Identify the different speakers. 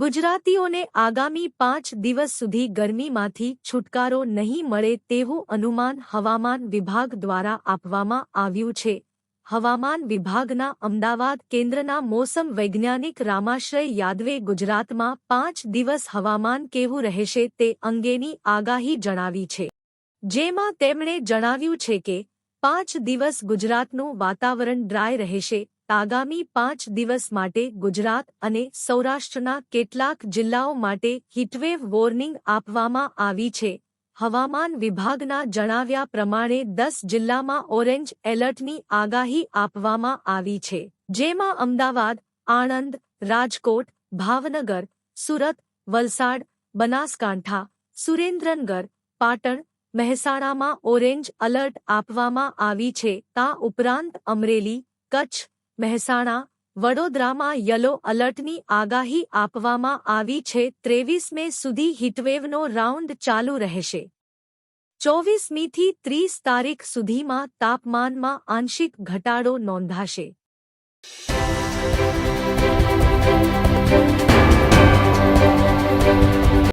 Speaker 1: ગુજરાતીઓને આગામી પાંચ દિવસ સુધી ગરમીમાંથી છુટકારો નહીં મળે તેવું અનુમાન હવામાન વિભાગ દ્વારા આપવામાં આવ્યું છે. હવામાન વિભાગના અમદાવાદ કેન્દ્રના મોસમ વૈજ્ઞાનિક રામાશ્રય યાદવે ગુજરાતમાં પાંચ દિવસ હવામાન કેવું રહેશે તે અંગેની આગાહી જણાવી છે. જેમાં તેમણે જણાવ્યું છે કે, પાંચ દિવસ ગુજરાતનું વાતાવરણ ડ્રાય રહેશે આગામી પાંચ દિવસ માટે ગુજરાત અને સૌરાષ્ટ્રના કેટલાક જિલ્લાઓ માટે હીટવેવ વોર્નિંગ આપવામાં આવી છે. હવામાન વિભાગના જણાવ્યા પ્રમાણે દસ જિલ્લામાં ઓરેન્જ એલર્ટની આગાહી આપવામાં આવી છે. જેમાં અમદાવાદ, આણંદ, રાજકોટ, ભાવનગર, સુરત, વલસાડ, બનાસકાંઠા, સુરેન્દ્રનગર, પાટણ, મહેસાણામાં ઓરેન્જ અલર્ટ આપવામાં આવી છે. તા ઉપરાંત અમરેલી, કચ્છ મહેસાણા, વડોદરામાં યલો અલર્ટની આગાહી આપવામાં આવી છે. ત્રેવીસ મે સુધી હીટવેવનો રાઉન્ડ ચાલુ રહેશે. ચોવીસમીથી ત્રીસ તારીખ સુધીમાં તાપમાનમાં આંશિક ઘટાડો નોંધાશે.